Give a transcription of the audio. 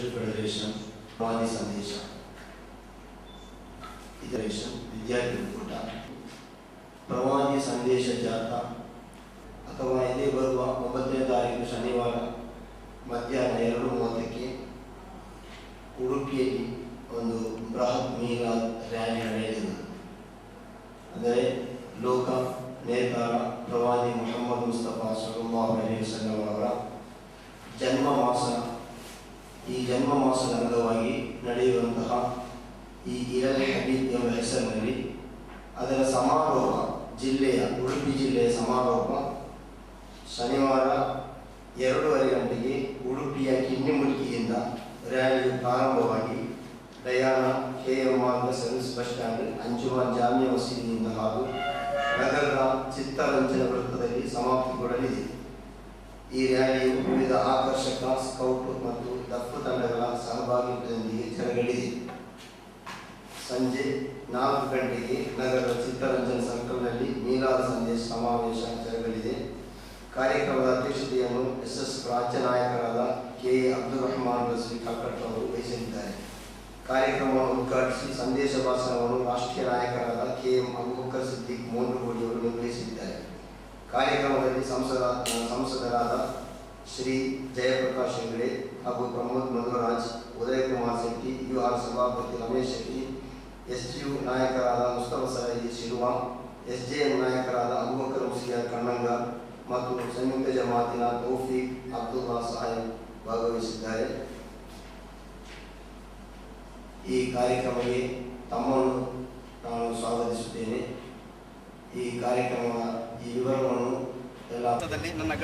Federation ವಾದಿ ಸಂದೇಶ federation ವಿದ್ಯಾರ್ಥಿ ಒಕ್ಕೂಟ ಪ್ರವಾದಿ ಸಂದೇಶ ಜಾಥಾ ಅಥವಾ ಇದೇ ಬರುವ ಒಂಬತ್ತನೇ ತಾರೀಕು ಶನಿವಾರ ಮಧ್ಯಾಹ್ನ ಎರಡು ಮೂವತ್ತಕ್ಕೆ ಉಡುಪಿಯಲ್ಲಿ ಒಂದು ಬೃಹತ್ ಮೀಲಾದ್ ರ್ಯಾಲಿ ನಡೆಯಲಿದೆ. ಅಂದರೆ ಲೋಕ ನೇತಾರ ಪ್ರವಾದಿ ಮೊಹಮ್ಮದ್ ಮುಸ್ತಫಾ ಸಲ್ಲಾಹು ಅಲೈಹಿ ವಸಲ್ಲಂ ಅವರ ಜನ್ಮ ಮಾಸ ಜನ್ಮ ಮಾಸದ ಅಂಗವಾಗಿ ನಡೆಯುವಂತಹ ಈ ಇರಲ್ ಹಬೀಬ್ ಎಂಬ ಹೆಸರಿನಲ್ಲಿ ಅದರ ಸಮಾರೋಪ ಜಿಲ್ಲೆಯ ಉಡುಪಿ ಜಿಲ್ಲೆಯ ಸಮಾರೋಪ ಶನಿವಾರ ಎರಡೂವರೆ ಗಂಟೆಗೆ ಉಡುಪಿಯ ಕಿನ್ನಿಮುಲ್ಕಿಯಿಂದ ರ್ಯಾಲಿ ಪ್ರಾರಂಭವಾಗಿ ಪ್ರಯಾಣ K M R service bus stand Anjuman Jamia ಮಸೀದಿಯಿಂದ ಹಾಗೂ ನಗರದ ಚಿತ್ತರಂಜನ ವೃತ್ತದಲ್ಲಿ ಸಮಾಪ್ತಿಗೊಳ್ಳಲಿದೆ. ಈ ರ್ಯಾಲಿಯು ವಿವಿಧ ಆಕರ್ಷಕ ಸಹಭಾಗಿತ್ವದೊಂದಿಗೆ ಸಂಜೆ ನಾಲ್ಕು ಗಂಟೆಗೆ ನಗರದ ಚಿತ್ತರಂಜನ್ ಸರ್ಕಲ್ನಲ್ಲಿ ಮೀಲಾದ ಸಂದೇಶ ಸಮಾವೇಶ ಜರುಗಲಿದೆ. ಕಾರ್ಯಕ್ರಮದ ಅಧ್ಯಕ್ಷತೆಯನ್ನು ಎಸ್ ಎಸ್ ರಾಜ್ಯ ನಾಯಕರಾದ ಕೆ ಎ ಅಬ್ದುಲ್ ರಹಮಾನ್ ರಸ್ವಿ ಕಾಕಟ್ ಅವರು ವಹಿಸಲಿದ್ದಾರೆ. ಕಾರ್ಯಕ್ರಮವನ್ನು ಉದ್ಘಾಟಿಸಿ ಸಂದೇಶ ಭಾಷಣವನ್ನು ರಾಷ್ಟ್ರೀಯ ನಾಯಕರಾದ ಕೆ ಎಂ ಅಬೂಬಕರ್ ಸಿದ್ದಿಕ್ ಮೋಂಡ್ರುಗೋಡಿ ಅವರು ನಿರ್ವಹಿಸಿದ್ದಾರೆ ಕಾರ್ಯಕ್ರಮದಲ್ಲಿ ಸಂಸದ ಸಂಸದರಾದ ಶ್ರೀ ಜಯಪ್ರಕಾಶ್ ಹೆಗಡೆ ಹಾಗೂ ಪ್ರಮೋದ್ ಮಧುರಾಜ್ ಎಸ್ ನಾಯಕರಾದ ಮುಸ್ತಫಾ ಸಹಿ ಶಿರುವ ಎಸ್ ಜೆ ನಾಯಕರಾದ ಅಬೂಬಕರ್ ಮುಸ್ಲಿಯಾರ್ ಕಣ್ಣಂಗ ಮತ್ತು ಸಂಯುಕ್ತ ಜಮಾತಿನ ತೌಫೀಕ್ ಅಬ್ದುಲ್ಲಾ ಸಾಹೇಬ್ ಭಾಗವಹಿಸಿದ್ದಾರೆ. ಈ ಕಾರ್ಯಕ್ರಮಕ್ಕೆ ತಮ್ಮನ್ನು ನಾನು ಸ್ವಾಗತಿಸುತ್ತೇನೆ. ಈ ಕಾರ್ಯಕ್ರಮದ ಈ ವಿವರವನ್ನು ಎಲ್ಲ ನನ್ನ